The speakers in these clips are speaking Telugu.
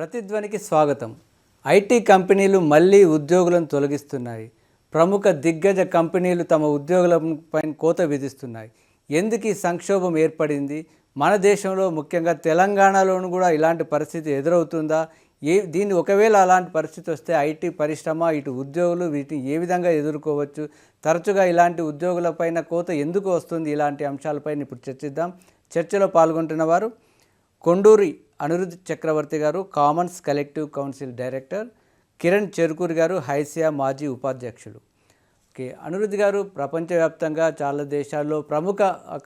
ప్రతిధ్వనికి స్వాగతం. ఐటీ కంపెనీలు మళ్ళీ ఉద్యోగులను తొలగిస్తున్నాయి. ప్రముఖ దిగ్గజ కంపెనీలు తమ ఉద్యోగులపై కోత విధిస్తున్నాయి. ఎందుకు ఈ సంక్షోభం ఏర్పడింది? మన దేశంలో ముఖ్యంగా తెలంగాణలోనూ కూడా ఇలాంటి పరిస్థితి ఎదురవుతుందా? ఏ దీన్ని ఒకవేళ అలాంటి పరిస్థితి వస్తే ఐటీ పరిశ్రమ ఇటు ఉద్యోగులు వీటిని ఏ విధంగా ఎదుర్కోవచ్చు? తరచుగా ఇలాంటి ఉద్యోగులపైన కోత ఎందుకు వస్తుంది? ఇలాంటి అంశాలపైన ఇప్పుడు చర్చిద్దాం. చర్చలో పాల్గొంటున్న వారు Konduri Anirudh Chakravarthy garu commons collective council director Kiran Cherukuru garu HYSEA మాజీ ఉపాధ్యక్షులు. ఓకే అనిరుద్ గారు ప్రపంచవ్యాప్తంగా చాలా దేశాల్లో ప్రముఖ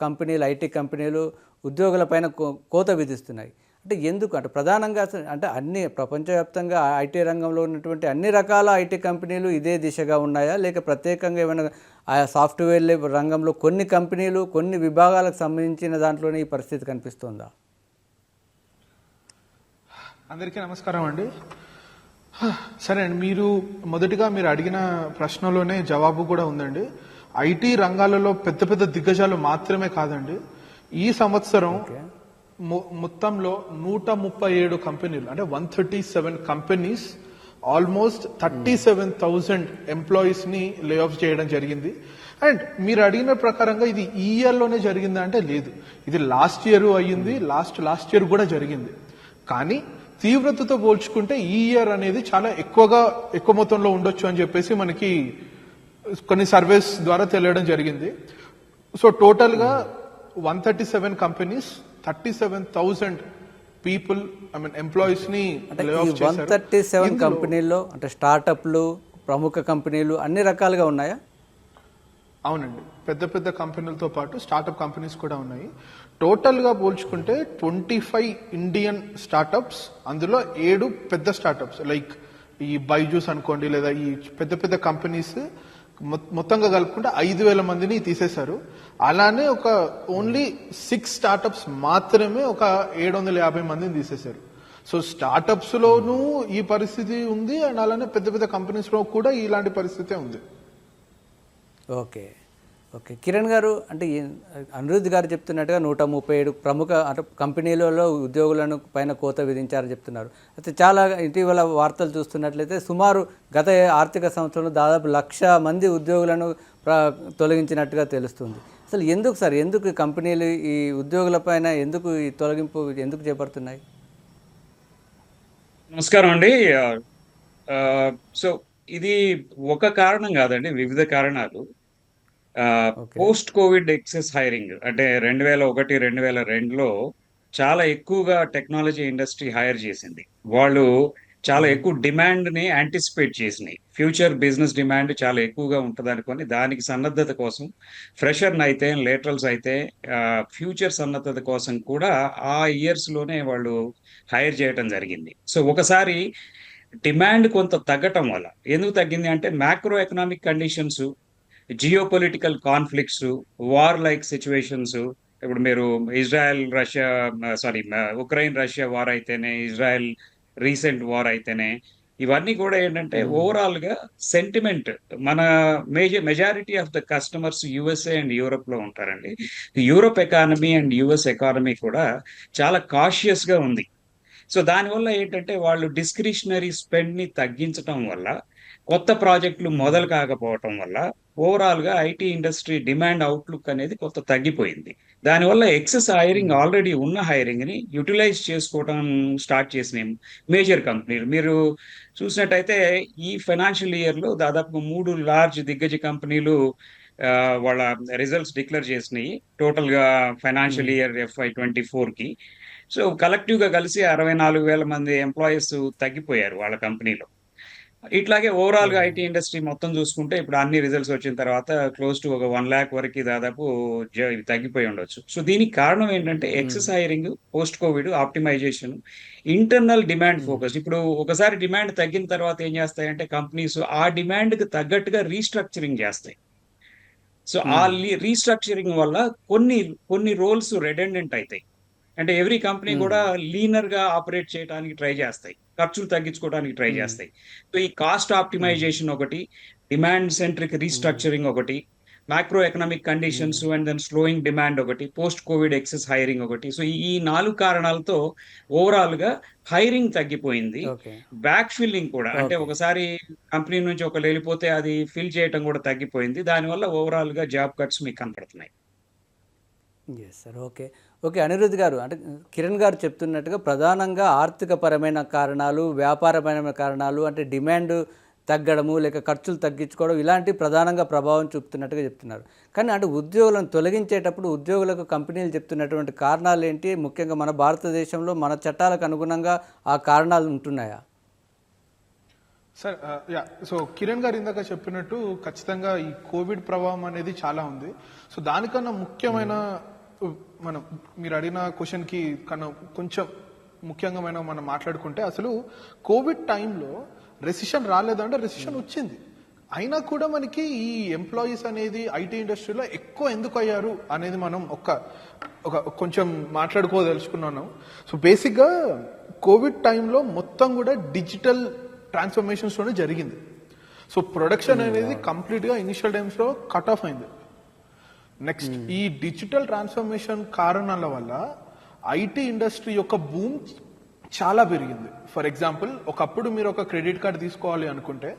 కంపెనీలు ఐటీ కంపెనీలు ఉద్యోగులపైన కో- కోత విధిస్తున్నాయి. అంటే ఎందుకు? అంటే ప్రధానంగా అసలు అంటే అన్ని ప్రపంచవ్యాప్తంగా ఐటీ రంగంలో ఉన్నటువంటి అన్ని రకాల ఐటీ కంపెనీలు ఇదే దిశగా ఉన్నాయా? లేక ప్రత్యేకంగా ఏమైనా ఆ సాఫ్ట్వేర్ రంగంలో కొన్ని కంపెనీలు కొన్ని విభాగాలకు సంబంధించిన దాంట్లోనే ఈ పరిస్థితి కనిపిస్తుందా? అందరికీ నమస్కారం అండి. సరే అండి మీరు మొదటిగా మీరు అడిగిన ప్రశ్నలోనే జవాబు కూడా ఉందండి. ఐటీ రంగాలలో పెద్ద పెద్ద దిగ్గజాలు మాత్రమే కాదండి. ఈ సంవత్సరం మొత్తంలో నూట ముప్పై ఏడు కంపెనీలు అంటే one thirty seven companies almost thirty seven thousand ఎంప్లాయీస్ని లే ఆఫ్ చేయడం జరిగింది. అండ్ మీరు అడిగిన ప్రకారంగా ఇది ఈ ఇయర్లోనే జరిగిందా అంటే లేదు. ఇది లాస్ట్ ఇయర్ అయ్యింది లాస్ట్ లాస్ట్ ఇయర్ కూడా జరిగింది. కానీ తీవ్రతతో పోల్చుకుంటే ఈ ఇయర్ అనేది చాలా ఎక్కువగా ఎక్కువ మొత్తంలో ఉండొచ్చు అని చెప్పేసి మనకి కొన్ని సర్వేస్ ద్వారా తెలియడం జరిగింది. సో టోటల్గా one thirty seven companies thirty seven thousand people I mean ఎంప్లాయీస్ని వన్. థర్టీ సెవెన్ కంపెనీల్లో అంటే స్టార్టప్లు ప్రముఖ కంపెనీలు అన్ని రకాలుగా ఉన్నాయా? అవునండి. పెద్ద పెద్ద కంపెనీలతో పాటు స్టార్టప్ కంపెనీస్ కూడా ఉన్నాయి. టోటల్గా పోల్చుకుంటే ట్వంటీ ఫైవ్ ఇండియన్ స్టార్టప్స్ అందులో ఏడు పెద్ద స్టార్టప్స్ లైక్ ఈ బైజూస్ అనుకోండి లేదా ఈ పెద్ద పెద్ద కంపెనీస్ మొత్తంగా కలుపుకుంటే ఐదు వేల మందిని తీసేశారు. అలానే ఒక ఓన్లీ సిక్స్ స్టార్టప్స్ మాత్రమే ఒక ఏడు వందల యాభై మందిని తీసేశారు. సో స్టార్టప్స్ లోనూ ఈ పరిస్థితి ఉంది అండ్ అలానే పెద్ద పెద్ద కంపెనీస్లో కూడా ఇలాంటి పరిస్థితే ఉంది. ఓకే. ఓకే. కిరణ్ గారు అంటే అనిరుద్ధ్ గారు చెప్తున్నట్టుగా నూట ముప్పై ఏడు ప్రముఖ అంటే కంపెనీలలో ఉద్యోగులను పైన కోత విధించారని చెప్తున్నారు. అయితే చాలా ఇటీవల వార్తలు చూస్తున్నట్లయితే సుమారు గత ఆర్థిక సంవత్సరంలో దాదాపు లక్ష మంది ఉద్యోగులను తొలగించినట్టుగా తెలుస్తుంది. అసలు ఎందుకు సార్ ఎందుకు కంపెనీలు ఈ ఉద్యోగులపైన ఎందుకు ఈ తొలగింపు ఎందుకు చేపడుతున్నాయి? నమస్కారం అండి. సో ఇది ఒక కారణం కాదండి వివిధ కారణాలు. పోస్ట్ కోవిడ్ ఎక్సెస్ హైరింగ్ అంటే రెండు వేల ఒకటి రెండు వేల రెండులో చాలా ఎక్కువగా టెక్నాలజీ ఇండస్ట్రీ హైర్ చేసింది. వాళ్ళు చాలా ఎక్కువ డిమాండ్ని యాంటిసిపేట్ చేసినాయి. ఫ్యూచర్ బిజినెస్ డిమాండ్ చాలా ఎక్కువగా ఉంటుంది అనుకొని దానికి సన్నద్ధత కోసం ఫ్రెషర్ అయితే లేటరల్స్ అయితే ఫ్యూచర్ సన్నద్ధత కోసం కూడా ఆ ఇయర్స్లోనే వాళ్ళు హైర్ చేయడం జరిగింది. సో ఒకసారి డిమాండ్ కొంత తగ్గటం వల్ల ఎందుకు తగ్గింది అంటే macro economic conditions geo political conflicts war like situations. ఇప్పుడు మీరు Israel Russia sorry Ukraine Russia war అయితేనే ఇజ్రాయెల్ రీసెంట్ వార్ అయితేనే ఇవన్నీ కూడా ఏంటంటే ఓవరాల్గా సెంటిమెంట్. మన major majority of the customers USA and యూరోప్లో ఉంటారండి. Europe economy and US economy కూడా చాలా కాషియస్గా ఉంది. సో దానివల్ల ఏంటంటే వాళ్ళు డిస్క్రిషనరీ స్పెండ్ని తగ్గించడం వల్ల కొత్త ప్రాజెక్టులు మొదలు కాకపోవటం వల్ల ఓవరాల్గా ఐటీ ఇండస్ట్రీ డిమాండ్ అవుట్లుక్ అనేది కొంత తగ్గిపోయింది. దానివల్ల ఎక్సెస్ హైరింగ్ ఆల్రెడీ ఉన్న హైరింగ్ని యూటిలైజ్ చేసుకోవడం స్టార్ట్ చేసిన మేజర్ కంపెనీలు మీరు చూసినట్టయితే ఈ ఫైనాన్షియల్ ఇయర్లో దాదాపు మూడు లార్జ్ దిగ్గజ కంపెనీలు వాళ్ళ రిజల్ట్స్ డిక్లేర్ చేసినాయి. టోటల్గా ఫైనాన్షియల్ ఇయర్ ఎఫ్ఐ ట్వంటీ ఫోర్కి. సో కలెక్టివ్గా కలిసి అరవై నాలుగు వేల మంది ఎంప్లాయీస్ తగ్గిపోయారు వాళ్ళ కంపెనీలో ఇట్లాగే ఓవరాల్గా ఐటీ ఇండస్ట్రీ మొత్తం చూసుకుంటే ఇప్పుడు అన్ని రిజల్ట్స్ వచ్చిన తర్వాత క్లోజ్ టు ఒక వన్ ల్యాక్ వరకు దాదాపు తగ్గిపోయి ఉండొచ్చు. సో దీనికి కారణం ఏంటంటే excess hiring post covid optimisation internal demand focus ఇప్పుడు ఒకసారి డిమాండ్ తగ్గిన తర్వాత ఏం చేస్తాయంటే కంపెనీస్ ఆ డిమాండ్కి తగ్గట్టుగా రీస్ట్రక్చరింగ్ చేస్తాయి. సో ఆ రీస్ట్రక్చరింగ్ వల్ల కొన్ని కొన్ని రోల్స్ రెడెండెంట్ అవుతాయి అంటే ఎవ్రీ కంపెనీ కూడా లీనర్గా ఆపరేట్ చేయడానికి ట్రై చేస్తాయి. ఖర్చులు తగ్గించుకోవడానికి ట్రై చేస్తాయి. సో ఈ కాస్ట్ ఆప్టిమైజేషన్ ఒకటి డిమాండ్ సెంట్రిక్ రీస్ట్రక్చరింగ్ ఒకటి macro economic conditions and then slowing demand ఒకటి పోస్ట్ కోవిడ్ ఎక్సెస్ హైరింగ్ ఒకటి. సో ఈ నాలుగు కారణాలతో ఓవరాల్గా హైరింగ్ తగ్గిపోయింది. బ్యాక్ ఫిల్లింగ్ కూడా అంటే. ఒకసారి కంపెనీ నుంచి ఒకరు వెళ్ళిపోతే అది ఫిల్ చేయటం కూడా తగ్గిపోయింది. దానివల్ల ఓవరాల్గా జాబ్ కట్స్ మీకు కనపడుతున్నాయి. Yes sir okay. Okay Anirudh garu అంటే కిరణ్ గారు చెప్తున్నట్టుగా ప్రధానంగా ఆర్థికపరమైన కారణాలు వ్యాపారపరమైన కారణాలు అంటే డిమాండ్ తగ్గడము లేక ఖర్చులు తగ్గించుకోవడం ఇలాంటి ప్రధానంగా ప్రభావం చూపుతున్నట్టుగా చెప్తున్నారు. కానీ అంటే ఉద్యోగులను తొలగించేటప్పుడు ఉద్యోగులకు కంపెనీలు చెప్తున్నటువంటి కారణాలు ఏంటి? ముఖ్యంగా మన భారతదేశంలో మన చట్టాలకు అనుగుణంగా ఆ కారణాలు ఉంటున్నాయా? సార్ యా సో కిరణ్ గారు ఇందాక చెప్పినట్టు ఖచ్చితంగా ఈ కోవిడ్ ప్రభావం అనేది చాలా ఉంది. సో దానికన్నా ముఖ్యమైన మనం మీరు అడిగిన క్వశ్చన్కి కన్నా కొంచెం ముఖ్యంగా మనం మనం మాట్లాడుకుంటే అసలు కోవిడ్ టైంలో రెసిషన్ రాలేదంటే రెసిషన్ వచ్చింది. అయినా కూడా మనకి ఈ ఎంప్లాయీస్ అనేది ఐటీ ఇండస్ట్రీలో ఎక్కువ ఎందుకు అయ్యారు అనేది మనం ఒక ఒక కొంచెం మాట్లాడుకోదలుచుకున్నాను. సో బేసిక్గా కోవిడ్ టైంలో మొత్తం కూడా డిజిటల్ ట్రాన్స్ఫర్మేషన్స్లోనే జరిగింది. సో ప్రొడక్షన్ అనేది కంప్లీట్గా ఇనిషియల్ టైమ్స్లో కట్ ఆఫ్ అయింది. నెక్స్ట్ ఈ డిజిటల్ ట్రాన్స్ఫర్మేషన్ కారణాల వల్ల ఐటీ ఇండస్ట్రీ యొక్క బూమ్ చాలా పెరిగింది. ఫర్ ఎగ్జాంపుల్ ఒకప్పుడు మీరు ఒక క్రెడిట్ కార్డ్ తీసుకోవాలి అనుకుంటే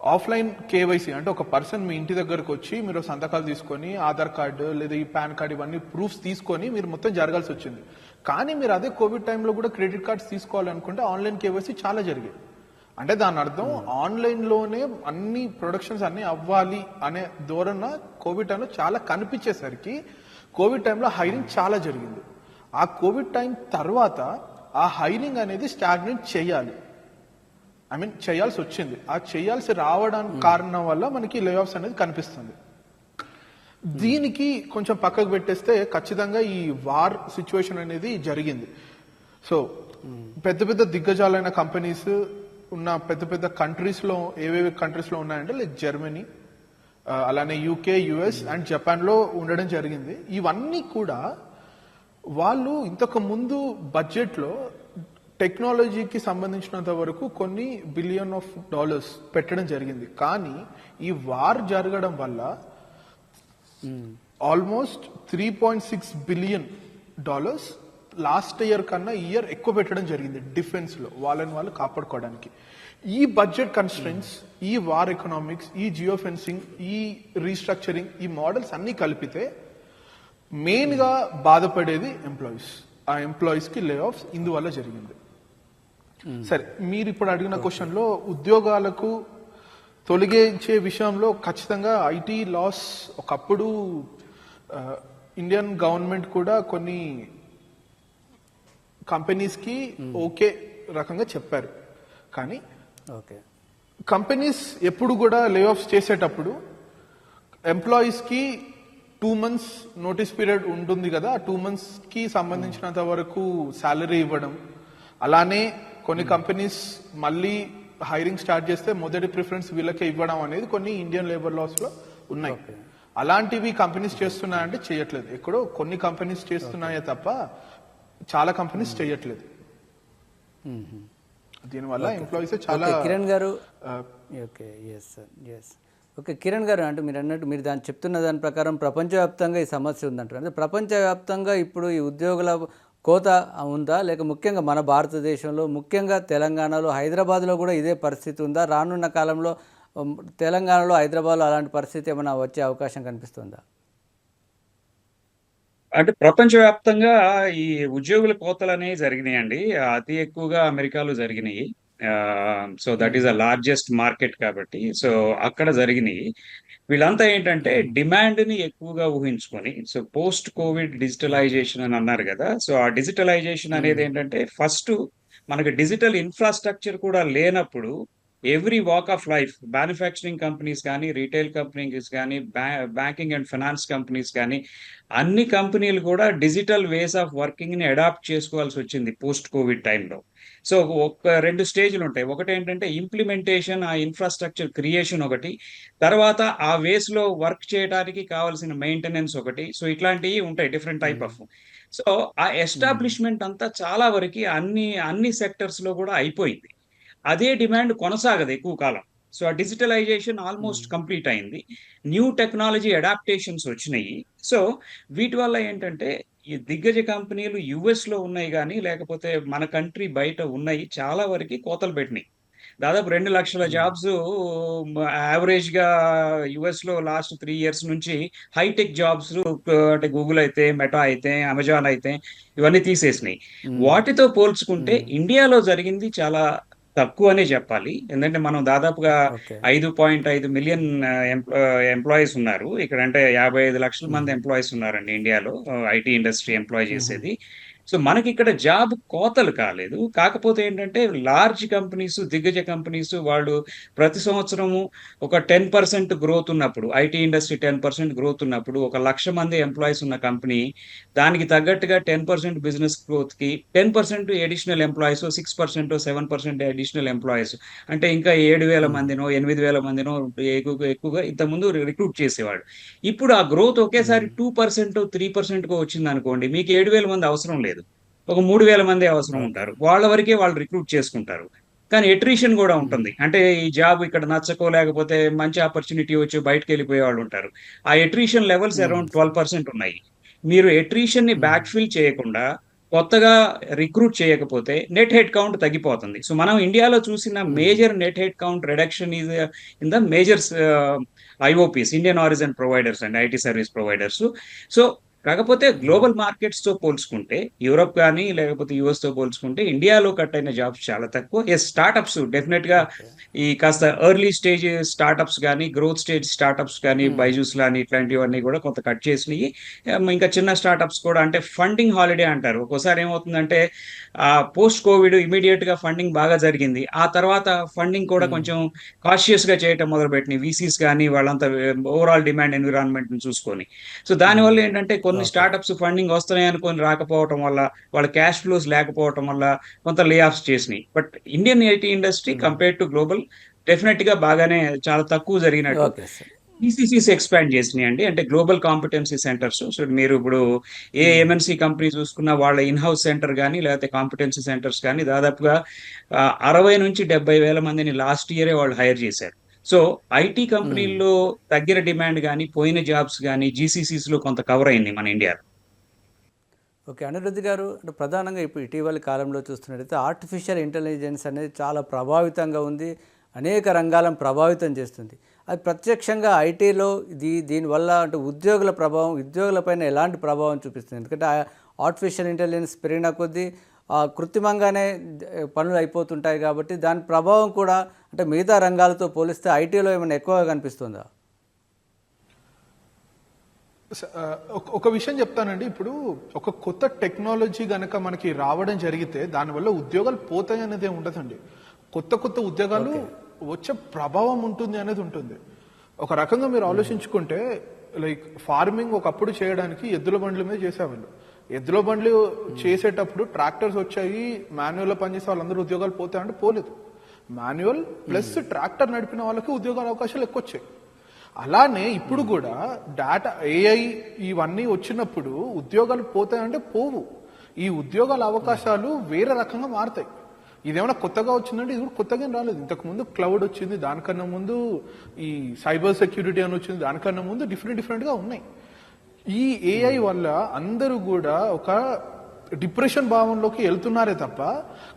ఆఫ్లైన్ కేవైసీ అంటే ఒక పర్సన్ మీ ఇంటి దగ్గరకు వచ్చి మీరు సంతకాలు తీసుకొని ఆధార్ కార్డు లేదా ఈ పాన్ కార్డు ఇవన్నీ ప్రూఫ్స్ తీసుకొని మీరు మొత్తం జరగాల్సి వచ్చింది. కానీ మీరు అదే కోవిడ్ టైంలో కూడా క్రెడిట్ కార్డ్స్ తీసుకోవాలనుకుంటే ఆన్లైన్ కేవైసీ చాలా జరిగాయి. అంటే దాని అర్థం ఆన్లైన్లోనే అన్ని ప్రొడక్షన్స్ అన్ని అవ్వాలి అనే ధోరణ కోవిడ్ టైంలో చాలా కనిపించేసరికి కోవిడ్ టైంలో హైరింగ్ చాలా జరిగింది. ఆ కోవిడ్ టైం తర్వాత ఆ హైరింగ్ అనేది స్టాగ్నెంట్ చేయాలి. ఐ మీన్ చేయాల్సి వచ్చింది. ఆ చేయాల్సి రావడానికి కారణం వల్ల మనకి లే ఆఫ్స్ అనేది కనిపిస్తుంది. దీనికి కొంచెం పక్కకు పెట్టేస్తే ఖచ్చితంగా ఈ వార్ సిచ్యువేషన్ అనేది జరిగింది. సో పెద్ద పెద్ద దిగ్గజాలైన కంపెనీస్ ఉన్న పెద్ద పెద్ద కంట్రీస్లో ఏవేవి కంట్రీస్లో ఉన్నాయంటే లైక్ జర్మనీ అలానే యూకే యుఎస్ అండ్ జపాన్లో ఉండడం జరిగింది. ఇవన్నీ కూడా వాళ్ళు ఇంతకు ముందు బడ్జెట్లో టెక్నాలజీకి సంబంధించినంత వరకు కొన్ని బిలియన్ ఆఫ్ డాలర్స్ పెట్టడం జరిగింది. కానీ ఈ వార్ జరగడం వల్ల almost three point six billion dollars last year కన్నా ఈ ఇయర్ ఎక్కువ పెట్టడం జరిగింది డిఫెన్స్లో వాళ్ళని వాళ్ళు కాపాడుకోవడానికి. ఈ బడ్జెట్ కన్స్ట్రెంట్స్ ఈ వార్ ఎకనామిక్స్ ఈ జియో ఫెన్సింగ్ ఈ రీస్ట్రక్చరింగ్ ఈ మోడల్స్ అన్ని కలిపితే మెయిన్గా బాధపడేది ఎంప్లాయీస్ ఆ ఎంప్లాయీస్కి లే ఆఫ్స్ ఇందువల్ల జరిగింది. సరే మీరు ఇప్పుడు అడిగిన క్వశ్చన్లో ఉద్యోగాలకు తొలగించే విషయంలో ఖచ్చితంగా ఐటీ లాస్ ఒకప్పుడు ఇండియన్ గవర్నమెంట్ కూడా కొన్ని కంపెనీస్కి ఓకే రకంగా చెప్పారు. కానీ ఓకే. కంపెనీస్ ఎప్పుడు కూడా లే ఆఫ్స్ చేసేటప్పుడు ఎంప్లాయీస్కి టూ మంత్స్ నోటీస్ పీరియడ్ ఉంటుంది కదా ఆ టూ మంత్స్కి సంబంధించినంత వరకు శాలరీ ఇవ్వడం. అలానే కొన్ని కంపెనీస్ మళ్ళీ హైరింగ్ స్టార్ట్ చేస్తే మొదటి ప్రిఫరెన్స్ వీళ్ళకే ఇవ్వడం అనేది కొన్ని ఇండియన్ లేబర్ లాస్లో ఉన్నాయి అలాంటివి కంపెనీస్ చేస్తున్నాయంటే చేయట్లేదు. ఎక్కడో కొన్ని కంపెనీస్ చేస్తున్నాయే తప్ప చాలా కంపెనీస్ చేయట్లేదు. దీనివల్ల ఎంప్లాయీస్ చాలా Kiran garu? Okay yes sir yes okay Kiran garu అంటే మీరు అన్నట్టు మీరు దాన్ని చెప్తున్న దాని ప్రకారం ప్రపంచవ్యాప్తంగా ఈ సమస్య ఉందంటారు. అంటే ప్రపంచవ్యాప్తంగా ఇప్పుడు ఈ ఉద్యోగుల కోత ఉందా? లేక ముఖ్యంగా మన భారతదేశంలో ముఖ్యంగా తెలంగాణలో హైదరాబాద్లో కూడా ఇదే పరిస్థితి ఉందా? రానున్న కాలంలో తెలంగాణలో హైదరాబాద్లో అలాంటి పరిస్థితి ఏమైనా వచ్చే అవకాశం కనిపిస్తుందా? అంటే ప్రపంచవ్యాప్తంగా ఈ ఉద్యోగుల కోతలు అనేవి జరిగినాయండి. అతి ఎక్కువగా అమెరికాలో జరిగినాయి. So that is the largest market కాబట్టి. సో అక్కడ జరిగినాయి. వీళ్ళంతా ఏంటంటే డిమాండ్ని ఎక్కువగా ఊహించుకొని సో పోస్ట్ కోవిడ్ డిజిటలైజేషన్ అని అన్నారు కదా సో ఆ డిజిటలైజేషన్ అనేది ఏంటంటే ఫస్ట్ మనకి డిజిటల్ ఇన్ఫ్రాస్ట్రక్చర్ కూడా లేనప్పుడు every walk of life manufacturing companies కానీ రీటైల్ కంపెనీస్ కానీ బ్యాంకింగ్ అండ్ ఫైనాన్స్ కంపెనీస్ కానీ అన్ని కంపెనీలు కూడా డిజిటల్ వేస్ ఆఫ్ వర్కింగ్ని అడాప్ట్ చేసుకోవాల్సి వచ్చింది పోస్ట్ కోవిడ్ టైంలో సో ఒక రెండు స్టేజ్లు ఉంటాయి. ఒకటి ఏంటంటే ఇంప్లిమెంటేషన్ ఆ ఇన్ఫ్రాస్ట్రక్చర్ క్రియేషన్ ఒకటి. తర్వాత ఆ వేస్లో వర్క్ చేయడానికి కావాల్సిన మెయింటెనెన్స్ ఒకటి. సో ఇట్లాంటివి ఉంటాయి డిఫరెంట్ టైప్ ఆఫ్ సో ఆ ఎస్టాబ్లిష్మెంట్ అంతా చాలా వరకు అన్ని అన్ని సెక్టర్స్లో కూడా అయిపోయింది. అదే డిమాండ్ కొనసాగదు ఎక్కువ కాలం. సో ఆ డిజిటలైజేషన్ ఆల్మోస్ట్ కంప్లీట్ అయింది. న్యూ టెక్నాలజీ అడాప్టేషన్స్ వచ్చినాయి. సో వీటి వల్ల ఏంటంటే ఈ దిగ్గజ కంపెనీలు లో ఉన్నాయి కానీ లేకపోతే మన కంట్రీ బయట ఉన్నాయి చాలా వరకు కోతలు పెట్టినాయి. దాదాపు రెండు లక్షల జాబ్స్ యావరేజ్గా యుఎస్లో లాస్ట్ త్రీ ఇయర్స్ నుంచి హైటెక్ జాబ్స్ అంటే గూగుల్ అయితే మెటా అయితే అమెజాన్ అయితే ఇవన్నీ తీసేసినాయి. వాటితో పోల్చుకుంటే ఇండియాలో జరిగింది చాలా తక్కువ అనే చెప్పాలి. ఎందుకంటే మనం దాదాపుగా ఐదు పాయింట్ ఐదు మిలియన్ ఎంప్లాయీస్ ఉన్నారు. ఇక్కడ అంటే యాభై ఐదు లక్షల మంది ఎంప్లాయీస్ ఉన్నారండి ఇండియాలో ఐటీ ఇండస్ట్రీ ఎంప్లాయ్ చేసేది. సో మనకి ఇక్కడ జాబ్ కోతలు కాలేదు. కాకపోతే ఏంటంటే లార్జ్ కంపెనీస్ దిగ్గజ కంపెనీస్ వాళ్ళు ప్రతి సంవత్సరము ఒక టెన్ పర్సెంట్ గ్రోత్ ఉన్నప్పుడు IT industry ten percent growth ఉన్నప్పుడు ఒక లక్ష మంది ఎంప్లాయీస్ ఉన్న కంపెనీ దానికి తగ్గట్టుగా టెన్ పర్సెంట్ బిజినెస్ గ్రోత్కి ten percent additional employees six percent seven percent additional employees. అంటే ఇంకా ఏడు వేల మందినో ఎనిమిది వేల మందినో ఎక్కువగా ఎక్కువగా ఇంతకుముందు రిక్రూట్ చేసేవాడు ఇప్పుడు ఆ గ్రోత్ ఒకేసారి టూ పర్సెంట్ త్రీ పర్సెంట్ వచ్చింది అనుకోండి మీకు ఏడు వేల మంది అవసరం లేదు. ఒక మూడు వేల మంది అవసరం ఉంటారు. వాళ్ళ వరకే వాళ్ళు రిక్రూట్ చేసుకుంటారు. కానీ ఎట్రిషన్ కూడా ఉంటుంది. అంటే ఈ జాబ్ ఇక్కడ నచ్చకో లేకపోతే మంచి ఆపర్చునిటీ వచ్చి బయటకు వెళ్ళిపోయే వాళ్ళు ఉంటారు. ఆ attrition levels around twelve percent ఉన్నాయి. మీరు ఎట్రిషన్ని బ్యాక్ ఫిల్ చేయకుండా కొత్తగా రిక్రూట్ చేయకపోతే నెట్ హెడ్ కౌంట్ తగ్గిపోతుంది. సో మనం ఇండియాలో చూసిన major net head count reduction is in the major IOPs Indian origin providers and IT service providers so కాకపోతే గ్లోబల్ మార్కెట్స్తో పోల్చుకుంటే యూరోప్ కానీ లేకపోతే యుఎస్తో పోల్చుకుంటే ఇండియాలో కట్ అయిన జాబ్స్ చాలా తక్కువ. ఎస్ స్టార్ట్అప్స్ డెఫినెట్గా ఈ కాస్త ఎర్లీ స్టేజ్ స్టార్ట్అప్స్ కానీ గ్రోత్ స్టేజ్ స్టార్ట్అప్స్ కానీ బైజూస్ కానీ ఇట్లాంటివన్నీ కూడా కొంత కట్ చేసినాయి. ఇంకా చిన్న స్టార్ట్అప్స్ కూడా అంటే ఫండింగ్ హాలిడే అంటారు. ఒక్కోసారి ఏమవుతుందంటే పోస్ట్ కోవిడ్ ఇమీడియట్గా ఫండింగ్ బాగా జరిగింది. ఆ తర్వాత ఫండింగ్ కూడా కొంచెం కాషియస్గా చేయటం మొదలుపెట్టినాయి. వీసీస్ కానీ వాళ్ళంతా ఓవరాల్ డిమాండ్ ఎన్విరాన్మెంట్ని చూసుకొని. సో దానివల్ల ఏంటంటే కొన్ని స్టార్ట్అప్స్ ఫండింగ్ వస్తున్నాయి అనుకొని రాకపోవటం వల్ల వాళ్ళ క్యాష్ ఫ్లోస్ లేకపోవటం వల్ల కొంత లే ఆఫ్స్ చేసినాయి but Indian IT industry compare to global డెఫినెట్గా బాగానే చాలా తక్కువ జరిగినట్టు. ఈసీసీస్ ఎక్స్పాండ్ చేసినాయి అండి అంటే గ్లోబల్ కాంపిటెన్సీ సెంటర్స్ సో మీరు ఇప్పుడు ఏ ఎంఎన్సీ కంపెనీ చూసుకున్నా వాళ్ళ ఇన్ హౌస్ సెంటర్ కానీ లేకపోతే కాంపిటెన్సీ సెంటర్స్ కానీ దాదాపుగా అరవై నుంచి డెబ్బై వేల మందిని లాస్ట్ ఇయరే వాళ్ళు హైర్ చేశారు. సో ఐటీ కంపెనీల్లో తగ్గిన డిమాండ్ కానీ పోయిన జాబ్స్ కానీ జీసీసీస్లో కొంత కవర్ అయింది మన ఇండియాలో. ఓకే. అనిరుద్ధ్ గారు అంటే ప్రధానంగా ఇప్పుడు ఇటీవలి కాలంలో చూస్తున్నట్టయితే ఆర్టిఫిషియల్ ఇంటెలిజెన్స్ అనేది చాలా ప్రభావితంగా ఉంది. అనేక రంగాలను ప్రభావితం చేస్తుంది. అది ప్రత్యక్షంగా ఐటీలో ఇది దీనివల్ల అంటే ఉద్యోగుల ప్రభావం ఉద్యోగులపైన ఎలాంటి ప్రభావం చూపిస్తుంది? ఎందుకంటే ఆర్టిఫిషియల్ ఇంటెలిజెన్స్ పెరిగిన కొద్దీ కృత్రిమంగానే పనులు అయిపోతుంటాయి కాబట్టి దాని ప్రభావం కూడా అంటే మిగతా రంగాలతో పోలిస్తే ఐటీలో ఏమైనా ఎక్కువగా కనిపిస్తుందా? ఒక- విషయం చెప్తానండి. ఇప్పుడు ఒక కొత్త టెక్నాలజీ గనక మనకి రావడం జరిగితే దానివల్ల ఉద్యోగాలు పోతాయి అనేది ఉండదండి. కొత్త కొత్త ఉద్యోగాలు వచ్చే ప్రభావం ఉంటుంది అనేది ఉంటుంది. ఒక రకంగా మీరు ఆలోచించుకుంటే లైక్ ఫార్మింగ్ ఒకప్పుడు చేయడానికి ఎద్దుల బండ్ల మీద చేసేవాళ్ళు. ఎద్దుల బండ్లు చేసేటప్పుడు ట్రాక్టర్స్ వచ్చాయి మాన్యువల్ పనిచేసే వాళ్ళందరూ ఉద్యోగాలు పోతాయంటే పోలేదు. మాన్యువల్ ప్లస్ ట్రాక్టర్ నడిపిన వాళ్ళకి ఉద్యోగాల అవకాశాలు ఎక్కువ వచ్చాయి అలానే ఇప్పుడు కూడా డేటా ఏఐ ఇవన్నీ వచ్చినప్పుడు ఉద్యోగాలు పోతాయంటే పోవు. ఈ ఉద్యోగాల అవకాశాలు వేరే రకంగా మారుతాయి. ఇదేమైనా కొత్తగా వచ్చిందంటే ఇది కూడా కొత్తగా రాలేదు. ఇంతకు ముందు క్లౌడ్ వచ్చింది దానికన్నా ముందు ఈ సైబర్ సెక్యూరిటీ అని వచ్చింది దానికన్నా ముందు డిఫరెంట్ డిఫరెంట్గా ఉన్నాయి. ఈ ఏఐ వల్ల అందరూ కూడా ఒక డిప్రెషన్ భావంలోకి వెళ్తున్నారే తప్ప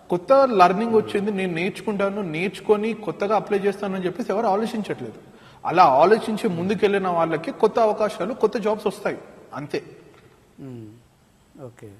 కొత్త లర్నింగ్ వచ్చింది నేను నేర్చుకుంటాను నేర్చుకొని కొత్తగా అప్లై చేస్తానని చెప్పేసి ఎవరు ఆలోచించట్లేదు. అలా ఆలోచించి ముందుకెళ్ళిన వాళ్ళకి కొత్త అవకాశాలు కొత్త జాబ్స్ వస్తాయి. అంతే. ఓకే.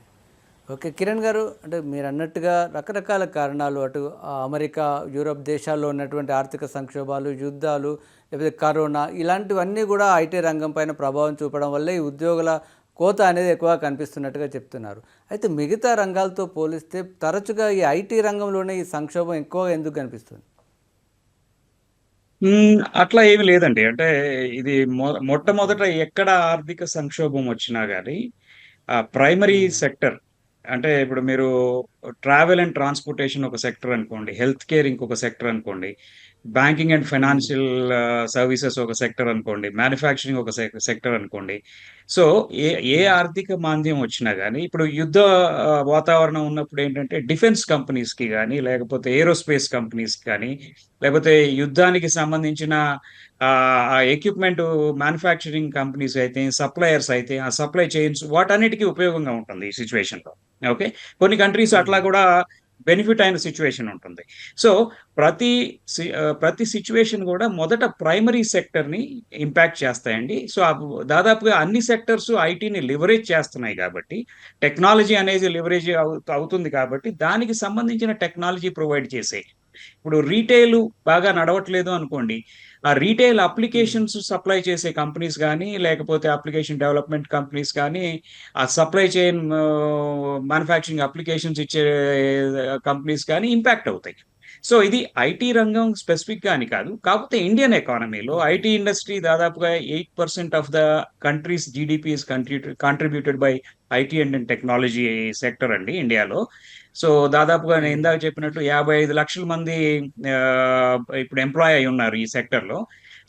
ఓకే కిరణ్ గారు అంటే మీరు అన్నట్టుగా రకరకాల కారణాలు అటు అమెరికా యూరోప్ దేశాల్లో ఉన్నటువంటి ఆర్థిక సంక్షోభాలు యుద్ధాలు లేకపోతే కరోనా ఇలాంటివన్నీ కూడా ఐటీ రంగం పైన ప్రభావం చూపడం వల్ల ఈ ఉద్యోగుల కోత అనేది ఎక్కువగా కనిపిస్తున్నట్టుగా చెప్తున్నారు. అయితే మిగతా రంగాలతో పోలిస్తే తరచుగా ఈ ఐటీ రంగంలోనే ఈ సంక్షోభం ఎక్కువగా ఎందుకు కనిపిస్తుంది? అట్లా ఏమి లేదండి. అంటే ఇది మొ- మొట్టమొదట ఎక్కడ ఆర్థిక సంక్షోభం వచ్చినా కానీ ప్రైమరీ సెక్టర్ అంటే ఇప్పుడు మీరు ట్రావెల్ అండ్ ట్రాన్స్పోర్టేషన్ ఒక సెక్టర్ అనుకోండి హెల్త్ కేర్ ఇంకొక సెక్టర్ అనుకోండి బ్యాంకింగ్ అండ్ ఫైనాన్షియల్ సర్వీసెస్ ఒక సెక్టర్ అనుకోండి మ్యానుఫ్యాక్చరింగ్ ఒక సెక్టర్ అనుకోండి. సో ఏ ఏ ఆర్థిక మాంద్యం వచ్చినా కానీ ఇప్పుడు యుద్ధ వాతావరణం ఉన్నప్పుడు ఏంటంటే డిఫెన్స్ కంపెనీస్కి కానీ లేకపోతే ఏరోస్పేస్ కంపెనీస్కి కానీ లేకపోతే యుద్ధానికి సంబంధించిన ఆ ఎక్విప్మెంట్ మ్యానుఫ్యాక్చరింగ్ కంపెనీస్ అయితే సప్లయర్స్ అయితే ఆ సప్లై చైన్స్ వాటన్నిటికీ ఉపయోగంగా ఉంటుంది ఈ సిచ్యువేషన్లో ఓకే కొన్ని కంట్రీస్ అట్లా కూడా బెనిఫిట్ అయిన సిచ్యువేషన్ ఉంటుంది. సో ప్రతి ప్రతి సిచ్యువేషన్ కూడా మొదట ప్రైమరీ సెక్టర్ని ఇంపాక్ట్ చేస్తాయండి. సో దాదాపుగా అన్ని సెక్టర్స్ ఐటీని లివరేజ్ చేస్తున్నాయి కాబట్టి టెక్నాలజీ అనేది లివరేజ్ అవుతుంది కాబట్టి దానికి సంబంధించిన టెక్నాలజీ ప్రొవైడ్ చేసే. ఇప్పుడు రీటైల్ బాగా నడవట్లేదు అనుకోండి ఆ రీటైల్ అప్లికేషన్స్ సప్లై చేసే కంపెనీస్ కానీ లేకపోతే అప్లికేషన్ డెవలప్మెంట్ కంపెనీస్ కానీ ఆ సప్లై చైన్ మ్యానుఫ్యాక్చరింగ్ అప్లికేషన్స్ ఇచ్చే కంపెనీస్ కానీ ఇంపాక్ట్ అవుతాయి. సో ఇది ఐటీ రంగం స్పెసిఫిక్గా అని కాదు. కాకపోతే ఇండియన్ ఎకానమీలో ఐటీ ఇండస్ట్రీ దాదాపుగా eight percent of the country's GDP is contributed by IT and technology sector అండి ఇండియాలో. సో దాదాపుగా నేను ఇందాక చెప్పినట్టు యాభై ఐదు లక్షల మంది ఇప్పుడు ఎంప్లాయ్ అయి ఉన్నారు ఈ సెక్టర్లో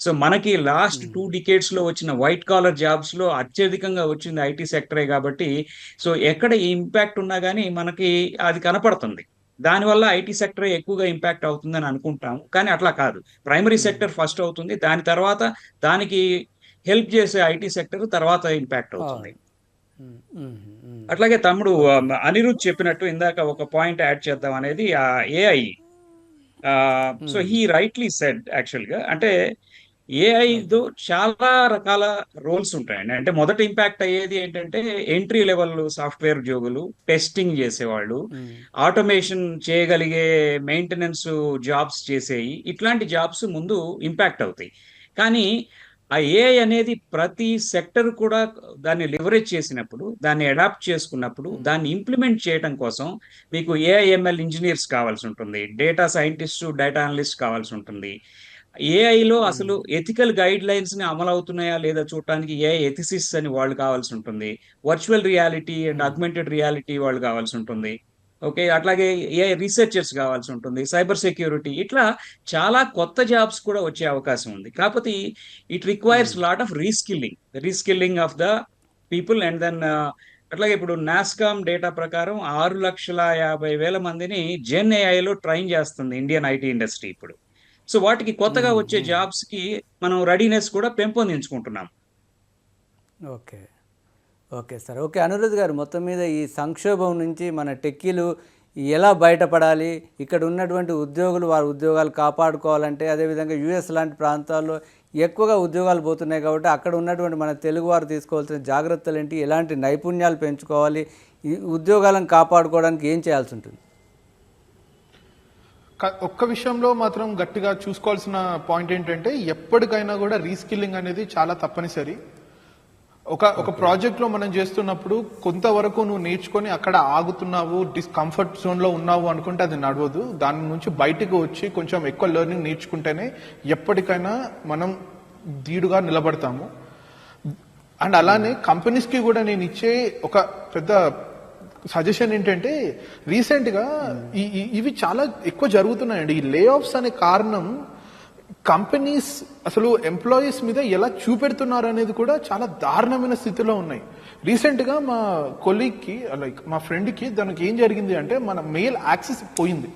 సో మనకి లాస్ట్ టూ డికేట్స్లో వచ్చిన వైట్ కాలర్ జాబ్స్లో అత్యధికంగా వచ్చింది ఐటీ సెక్టరే కాబట్టి సో ఎక్కడ ఇంపాక్ట్ ఉన్నా కానీ మనకి అది కనపడుతుంది. దానివల్ల ఐటీ సెక్టర్ ఎక్కువగా ఇంపాక్ట్ అవుతుందని అనుకుంటాం కానీ అట్లా కాదు. ప్రైమరీ సెక్టర్ ఫస్ట్ అవుతుంది. దాని తర్వాత దానికి హెల్ప్ చేసే ఐటీ సెక్టర్ తర్వాత ఇంపాక్ట్ అవుతుంది. అట్లాగే తమ్ముడు ఆ, అనిరుద్ చెప్పినట్టు ఇందాక ఒక పాయింట్ యాడ్ చేద్దాం అనేది AI so he rightly said యాక్చువల్గా అంటే ఏఐతో చాలా రకాల రోల్స్ ఉంటాయండి. అంటే మొదట ఇంపాక్ట్ అయ్యేది ఏంటంటే ఎంట్రీ లెవెల్ సాఫ్ట్వేర్ ఉద్యోగులు టెస్టింగ్ చేసేవాళ్ళు. ఆటోమేషన్ చేయగలిగే మెయింటెనెన్స్ జాబ్స్ చేసేవి ఇట్లాంటి జాబ్స్ ముందు ఇంపాక్ట్ అవుతాయి. కానీ ఆ ఏఐ అనేది ప్రతి సెక్టర్ కూడా దాన్ని లివరేజ్ చేసినప్పుడు దాన్ని అడాప్ట్ చేసుకున్నప్పుడు దాన్ని ఇంప్లిమెంట్ చేయడం కోసం మీకు ఏఐఎంఎల్ ఇంజనీర్స్ కావాల్సి ఉంటుంది. డేటా సైంటిస్ట్ డేటా అనలిస్ట్ కావాల్సి ఉంటుంది. ఏఐలో అసలు ఎథికల్ గైడ్ లైన్స్ని అమలు అవుతున్నాయా లేదా చూడటానికి ఏఐ ఎథిసిస్ అని వాళ్ళు కావాల్సి ఉంటుంది. Virtual reality and augmented reality వాళ్ళు కావాల్సి ఉంటుంది. ఓకే అట్లాగే ఏ రీసెర్చర్స్ కావాల్సి ఉంటుంది. సైబర్ సెక్యూరిటీ ఇట్లా చాలా కొత్త జాబ్స్ కూడా వచ్చే అవకాశం ఉంది. కాకపోతే it requires lot of reskilling reskilling of the people and then అట్లాగే ఇప్పుడు నాస్కామ్ డేటా ప్రకారం ఆరు లక్షల యాభై వేల మందిని జెన్ ఏఐలో ట్రైన్ చేస్తుంది ఇండియన్ ఐటీ ఇండస్ట్రీ ఇప్పుడు. సో వాటికి కొత్తగా వచ్చే జాబ్స్కి మనం రెడీనెస్ కూడా పెంపొందించుకుంటున్నాం. Okay. Okay sir. Okay Anirudh గారు మొత్తం మీద ఈ సంక్షోభం నుంచి మన టెక్కీలు ఎలా బయటపడాలి ఇక్కడ ఉన్నటువంటి ఉద్యోగులు వారి ఉద్యోగాలు కాపాడుకోవాలంటే అదేవిధంగా యుఎస్ లాంటి ప్రాంతాల్లో ఎక్కువగా ఉద్యోగాలు పోతున్నాయి కాబట్టి అక్కడ ఉన్నటువంటి మన తెలుగు వారు తీసుకోవాల్సిన జాగ్రత్తలు ఏంటి ఎలాంటి నైపుణ్యాలు పెంచుకోవాలి ఈ ఉద్యోగాలను కాపాడుకోవడానికి ఏం చేయాల్సి ఉంటుంది? ఒక్క విషయంలో మాత్రం గట్టిగా చూసుకోవాల్సిన పాయింట్ ఏంటంటే ఎప్పటికైనా కూడా రీస్కిల్లింగ్ అనేది చాలా తప్పనిసరి. ఒక ఒక ప్రాజెక్ట్లో మనం చేస్తున్నప్పుడు కొంతవరకు నువ్వు నేర్చుకొని అక్కడ ఆగుతున్నావు డిస్కంఫర్ట్ జోన్లో ఉన్నావు అనుకుంటే అది నడవదు. దాని నుంచి బయటకు వచ్చి కొంచెం ఎక్కువ లెర్నింగ్ నేర్చుకుంటేనే ఎప్పటికైనా మనం ధీడుగా నిలబడతాము. అండ్ అలానే కంపెనీస్కి కూడా నేను ఇచ్చే ఒక పెద్ద సజెషన్ ఏంటంటే రీసెంట్గా ఈ- ఇవి చాలా ఎక్కువ జరుగుతున్నాయండి. ఈ లే ఆఫ్స్ అనే కారణం కంపెనీస్ అసలు ఎంప్లాయీస్ మీద ఎలా చూపెడుతున్నారు అనేది కూడా చాలా దారుణమైన స్థితిలో ఉన్నాయి. రీసెంట్గా మా కొలీగ్కి లైక్ మా ఫ్రెండ్కి దానికి ఏం జరిగింది అంటే మన మెయిల్ యాక్సెస్ పోయింది.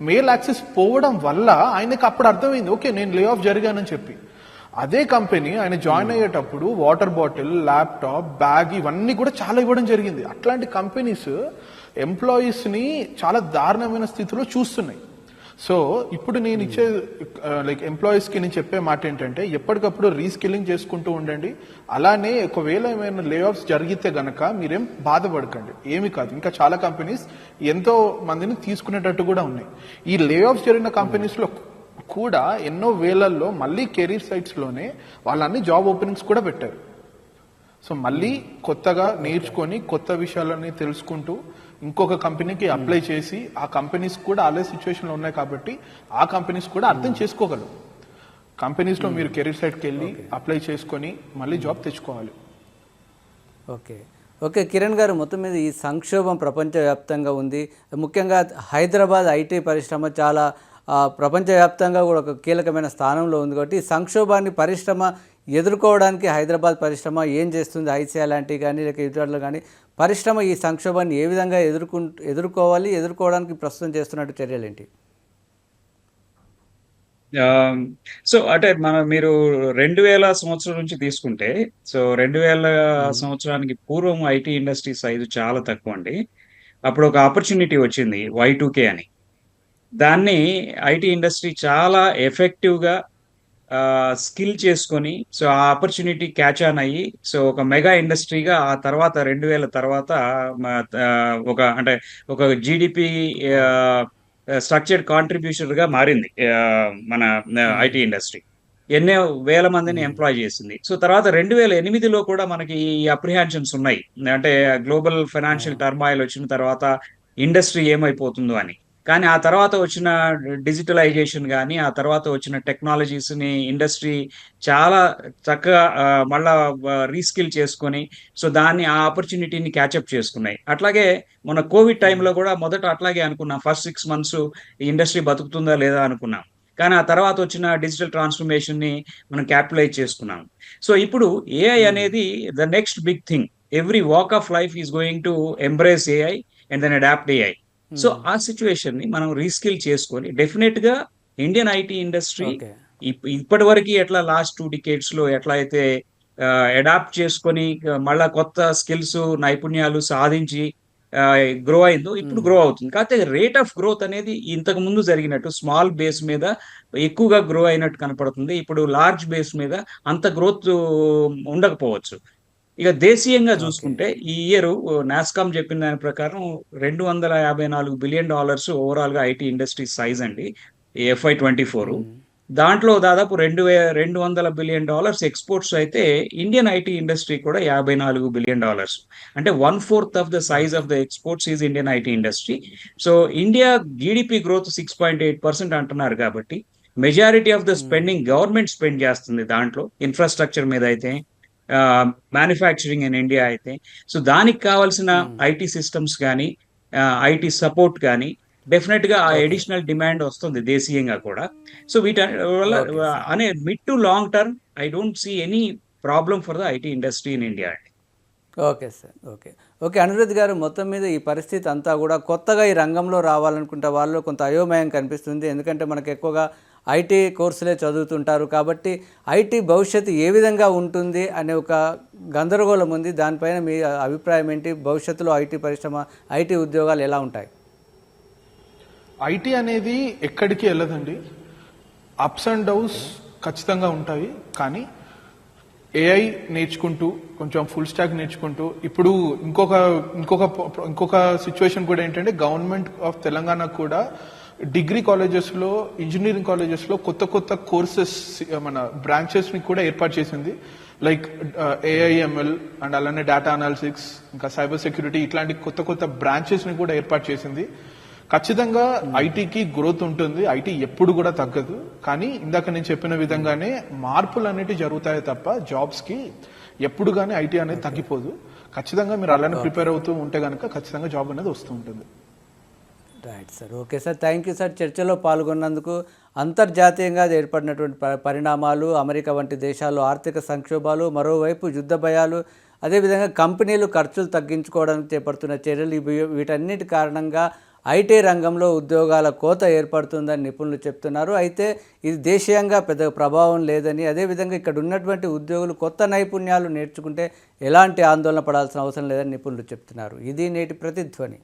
మెయిల్ యాక్సెస్ పోవడం వల్ల ఆయనకు అప్పుడు అర్థమైంది ఓకే నేను లే ఆఫ్ జరిగానని చెప్పి. అదే కంపెనీ ఆయన జాయిన్ అయ్యేటప్పుడు వాటర్ బాటిల్ ల్యాప్టాప్ బ్యాగ్ ఇవన్నీ కూడా చాలా ఇవ్వడం జరిగింది. అట్లాంటి కంపెనీస్ ఎంప్లాయీస్ని చాలా దారుణమైన స్థితిలో చూస్తున్నాయి. సో ఇప్పుడు నేను ఇచ్చే లైక్ ఎంప్లాయీస్కి నేను చెప్పే మాట ఏంటంటే ఎప్పటికప్పుడు రీస్కిల్లింగ్ చేసుకుంటూ ఉండండి. అలానే ఒకవేళ ఏమైనా లే ఆఫ్స్ జరిగితే గనక మీరేం బాధపడకండి. ఏమి కాదు. ఇంకా చాలా కంపెనీస్ ఎంతో మందిని తీసుకునేటట్టు కూడా ఉన్నాయి. ఈ లే ఆఫ్స్ జరిగిన కంపెనీస్లో కూడా ఎన్నో వేలల్లో మళ్ళీ కెరీర్ సైట్స్లోనే వాళ్ళన్ని జాబ్ ఓపెనింగ్స్ కూడా పెట్టారు. సో మళ్ళీ కొత్తగా నేర్చుకొని కొత్త విషయాలని తెలుసుకుంటూ ఇంకొక కంపెనీకి అప్లై చేసి ఆ కంపెనీస్ కూడా అదే సిచ్యువేషన్లో ఉన్నాయి కాబట్టి ఆ కంపెనీస్ కూడా అర్థం చేసుకోగలరు. కంపెనీస్లో మీరు కెరీర్ సైట్కి వెళ్ళి అప్లై చేసుకొని మళ్ళీ జాబ్ తెచ్చుకోవాలి. ఓకే ఓకే కిరణ్ గారు మొత్తం మీద ఈ సంక్షోభం ప్రపంచవ్యాప్తంగా ఉంది. ముఖ్యంగా హైదరాబాద్ ఐటీ పరిశ్రమ చాలా ప్రపంచవ్యాప్తంగా కూడా ఒక కీలకమైన స్థానంలో ఉంది కాబట్టి ఈ సంక్షోభాన్ని పరిశ్రమ ఎదుర్కోవడానికి హైదరాబాద్ పరిశ్రమ ఏం చేస్తుంది ఐసిఐ లాంటివి కానీ లేక ఇతరులు కానీ పరిశ్రమ ఈ సంక్షోభాన్ని ఏ విధంగా ఎదుర్కొ ఎదుర్కోవాలి ఎదుర్కోవడానికి ప్రస్తుతం చేస్తున్నట్టు చర్యలు ఏంటి? సో అంటే మన మీరు రెండు వేల సంవత్సరం నుంచి తీసుకుంటే సో రెండు వేల సంవత్సరానికి పూర్వం ఐటీ ఇండస్ట్రీ సైజు చాలా తక్కువ అండి అప్పుడు ఒక ఆపర్చునిటీ వచ్చింది వై కే అని. దాన్ని ఐటీ ఇండస్ట్రీ చాలా ఎఫెక్టివ్గా స్కిల్ చేసుకొని సో ఆ ఆపర్చునిటీ క్యాచ్ ఆన్ అయ్యి సో ఒక మెగా ఇండస్ట్రీగా ఆ తర్వాత రెండు వేల తర్వాత ఒక అంటే ఒక జీడిపి స్ట్రక్చర్డ్ కాంట్రిబ్యూషన్గా మారింది మన ఐటీ ఇండస్ట్రీ. ఎన్నో వేల మందిని ఎంప్లాయ్ చేసింది. సో తర్వాత రెండు వేల ఎనిమిదిలో కూడా మనకి ఈ అప్రిహాన్షన్స్ ఉన్నాయి. అంటే గ్లోబల్ ఫైనాన్షియల్ టర్మాయిల్ వచ్చిన తర్వాత ఇండస్ట్రీ ఏమైపోతుందో అని. కానీ ఆ తర్వాత వచ్చిన డిజిటలైజేషన్ కానీ ఆ తర్వాత వచ్చిన టెక్నాలజీస్ని ఇండస్ట్రీ చాలా చక్కగా మళ్ళా రీస్కిల్ చేసుకొని సో దాన్ని ఆ ఆపర్చునిటీని క్యాచప్ చేసుకున్నాయి. అట్లాగే మన కోవిడ్ టైంలో కూడా మొదట అట్లాగే అనుకున్నాం. ఫస్ట్ సిక్స్ మంత్స్ ఈ ఇండస్ట్రీ బతుకుతుందా లేదా అనుకున్నాం. కానీ ఆ తర్వాత వచ్చిన డిజిటల్ ట్రాన్స్ఫర్మేషన్ని మనం క్యాపిటలైజ్ చేసుకున్నాం. సో ఇప్పుడు ఏఐ అనేది the next big thing every walk of life is going to embrace AI and then adopt AI so ఆ సిచ్యువేషన్ని మనం రీస్కిల్ చేసుకొని డెఫినెట్గా ఇండియన్ ఐటీ ఇండస్ట్రీ ఇప్పటి వరకు ఎట్లా లాస్ట్ టూ డికేట్స్లో ఎట్లా అయితే అడాప్ట్ చేసుకొని మళ్ళా కొత్త స్కిల్స్ నైపుణ్యాలు సాధించి గ్రో అయిందో ఇప్పుడు గ్రో అవుతుంది. కాకపోతే రేట్ ఆఫ్ గ్రోత్ అనేది ఇంతకు ముందు జరిగినట్టు స్మాల్ బేస్ మీద ఎక్కువగా గ్రో అయినట్టు కనపడుతుంది. ఇప్పుడు లార్జ్ బేస్ మీద అంత గ్రోత్ ఉండకపోవచ్చు. ఇక దేశీయంగా చూసుకుంటే ఈ ఇయర్ నాస్కామ్ చెప్పిన దాని ప్రకారం రెండు వందల యాభై నాలుగు బిలియన్ డాలర్స్ ఓవరాల్గా ఐటీ ఇండస్ట్రీ సైజ్ అండి ఎఫ్ఐ ట్వంటీ ఫోర్. దాంట్లో దాదాపు రెండు వే రెండు వందల బిలియన్ డాలర్స్ ఎక్స్పోర్ట్స్ అయితే ఇండియన్ ఐటీ ఇండస్ట్రీ కూడా యాభై నాలుగు బిలియన్ డాలర్స్. అంటే one fourth of the size of the exports is Indian IT industry. So India GDP growth six point eight percent అంటున్నారు కాబట్టి majority of the spending government spend చేస్తుంది దాంట్లో ఇన్ఫ్రాస్ట్రక్చర్ మీద అయితే. మ్యానుఫ్యాక్చరింగ్ ఇన్ ఇండియా అయితే. సో దానికి కావాల్సిన ఐటీ సిస్టమ్స్ కానీ ఐటీ సపోర్ట్ కానీ డెఫినెట్గా ఆ ఎడిషనల్ డిమాండ్ వస్తుంది దేశీయంగా కూడా. సో వీటి వల్ల. అనే mid to long term I don't see any problem for the IT industry in India అండి. Okay sir okay okay Anirudh గారు మొత్తం మీద ఈ పరిస్థితి అంతా కూడా కొత్తగా ఈ రంగంలో రావాలనుకుంటే వాళ్ళు కొంత అయోమయం కనిపిస్తుంది. ఎందుకంటే మనకు ఎక్కువగా ఐటీ కోర్సులే చదువుతుంటారు కాబట్టి ఐటీ భవిష్యత్తు ఏ విధంగా ఉంటుంది అనే ఒక గందరగోళం ఉంది. దానిపైన మీ అభిప్రాయం ఏంటి? భవిష్యత్తులో ఐటీ పరిశ్రమ ఐటీ ఉద్యోగాలు ఎలా ఉంటాయి? ఐటీ అనేది ఎక్కడికి వెళ్ళదండి. అప్స్ అండ్ డౌన్స్ ఖచ్చితంగా ఉంటాయి. కానీ ఏఐ నేర్చుకుంటూ కొంచెం ఫుల్ స్టాక్ నేర్చుకుంటూ ఇప్పుడు ఇంకొక ఇంకొక ఇంకొక సిచ్యువేషన్ కూడా ఏంటంటే గవర్నమెంట్ ఆఫ్ తెలంగాణ కూడా డిగ్రీ కాలేజెస్లో ఇంజనీరింగ్ కాలేజెస్లో కొత్త కొత్త కోర్సెస్ మన బ్రాంచెస్ని కూడా ఏర్పాటు చేసింది. లైక్ ఏఐఎంఎల్ అండ్ అలానే డేటా అనాలిసిక్స్ ఇంకా సైబర్ సెక్యూరిటీ ఇట్లాంటి కొత్త కొత్త బ్రాంచెస్ని కూడా ఏర్పాటు చేసింది. ఖచ్చితంగా ఐటీకి గ్రోత్ ఉంటుంది. ఐటీ ఎప్పుడు కూడా తగ్గదు. కానీ ఇందాక నేను చెప్పిన విధంగానే మార్పులు అనేవి జరుగుతాయి తప్ప జాబ్స్కి ఎప్పుడు కానీ ఐటీ అనేది తగ్గిపోదు. ఖచ్చితంగా మీరు అలానే ప్రిపేర్ అవుతూ ఉంటే కనుక ఖచ్చితంగా జాబ్ అనేది వస్తూ ఉంటుంది. Right sir okay sir thank you sir చర్చలో పాల్గొన్నందుకు అంతర్జాతీయంగా ఏర్పడినటువంటి పరిణామాలు అమెరికా వంటి దేశాల్లో ఆర్థిక సంక్షోభాలు మరోవైపు యుద్ధ భయాలు అదేవిధంగా కంపెనీలు ఖర్చులు తగ్గించుకోవడానికి చేపడుతున్న చర్యలు వీటన్నిటి కారణంగా ఐటీ రంగంలో ఉద్యోగాల కోత ఏర్పడుతుందని నిపుణులు చెప్తున్నారు. అయితే ఇది దేశీయంగా పెద్ద ప్రభావం లేదని అదేవిధంగా ఇక్కడ ఉన్నటువంటి ఉద్యోగులు కొత్త నైపుణ్యాలు నేర్చుకుంటే ఎలాంటి ఆందోళన పడాల్సిన అవసరం లేదని నిపుణులు చెప్తున్నారు. ఇది నేటి ప్రతిధ్వని.